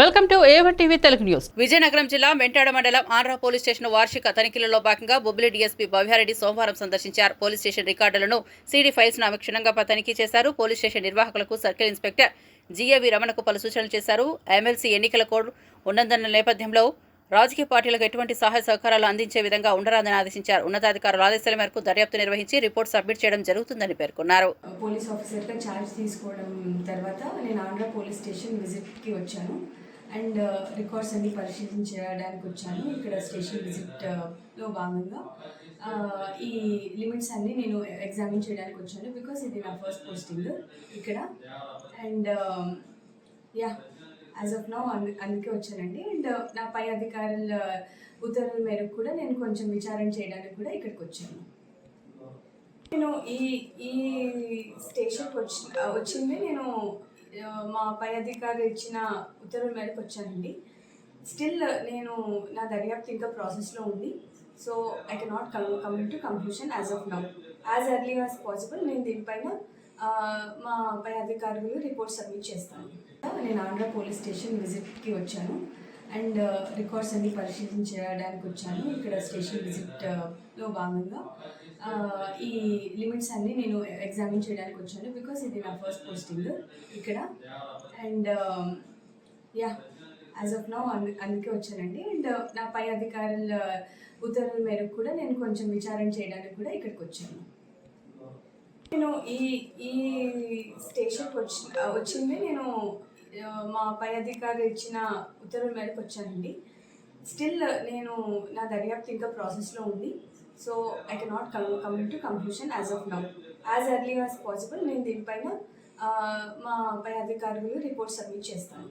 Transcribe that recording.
Welcome to TV Telugu news. Vizianagaram జిల్లా మెంటాడ మండలం Andhra police station వార్షిక తనిఖీలలో భాగంగా బొబ్బిలి డీఎస్పీ భవ్యారెడ్డి సోమవారం సందర్శించారు. పోలీస్ స్టేషన్ రికార్డులను సీడీ ఫైల్స్ను ఆమె క్షుణ్ణంగా తనిఖీ చేశారు. పోలీస్ స్టేషన్ నిర్వాహకులకు సర్కిల్ ఇన్స్పెక్టర్ జీఏవి రమణకు పలు సూచనలు చేశారు. ఎమ్మెల్సీ ఎన్నికల కోడ్ ఉన్నదన్న నేపథ్యంలో రాజకీయ పార్టీలకు ఎటువంటి సహాయ సహకారాలు అందించే విధంగా ఉండరాదని ఆదేశించారు. ఉన్నతాధికారుల ఆదేశాల మేరకు దర్యాప్తు నిర్వహించి రిపోర్ట్ సబ్మిట్ చేయడం జరుగుతుందని పేర్కొన్నారు. పోలీస్ ఆఫీసర్గా ఛార్జ్ తీసుకోవడం తర్వాత నేను ఆంధ్ర పోలీస్ స్టేషన్ విజిట్కి వచ్చాను. అండ్ uh, రికార్డ్స్ అన్ని పరిశీలించడానికి వచ్చాను. ఇక్కడ స్టేషన్ విజిట్లో uh, భాగంగా. Uh, ఈ లిమిట్స్ అన్ని నేను ఎగ్జామిన్ చేయడానికి వచ్చాను బికాస్ ఇది నా ఫస్ట్ పోస్టింగ్ ఇక్కడ. And yeah as of now అందుకే వచ్చానండి. అండ్ నా పై అధికారుల ఉత్తర్వుల మేరకు కూడా నేను కొంచెం విచారణ చేయడానికి కూడా ఇక్కడికి వచ్చాను. నేను ఈ ఈ స్టేషన్కి వచ్చి వచ్చింది నేను మా పై అధికారి ఇచ్చిన ఉత్తర్వుల మేరకు వచ్చానండి. స్టిల్ నేను నా దర్యాప్తు ఇంకా ప్రాసెస్లో ఉంది. So I cannot come coming to conclusion as of now as early as possible నేను దీనిపైన మా పై అధికారులు రిపోర్ట్ సబ్మిట్ చేస్తాను. నేను ఆంధ్ర పోలీస్ స్టేషన్ విజిట్కి వచ్చాను. అండ్ రికార్డ్స్ uh, అన్ని పరిశీలించడానికి వచ్చాను. ఇక్కడ స్టేషన్ విజిట్లో భాగంగా. ఈ లిమిట్స్ అన్ని నేను ఎగ్జామిన్ చేయడానికి వచ్చాను బికాస్ ఇది నా ఫస్ట్ పోస్టింగ్ ఇక్కడ. And yeah as of now అందుకే వచ్చానండి. అండ్ uh, నా పై అధికారుల ఉత్తర్వుల మేరకు కూడా నేను కొంచెం విచారణ చేయడానికి కూడా ఇక్కడికి వచ్చాను. నేను ఈ ఈ స్టేషన్కి వచ్చి వచ్చింది. నేను మా పై అధికారి ఇచ్చిన ఉత్తర్వుల మేరకు వచ్చానండి. స్టిల్ నేను నా దర్యాప్తు ఇంకా ప్రాసెస్లో ఉంది. So I cannot come come to conclusion as of now as early as possible నేను దీనిపైన మా పై అధికారులు రిపోర్ట్ సబ్మిట్ చేస్తాను.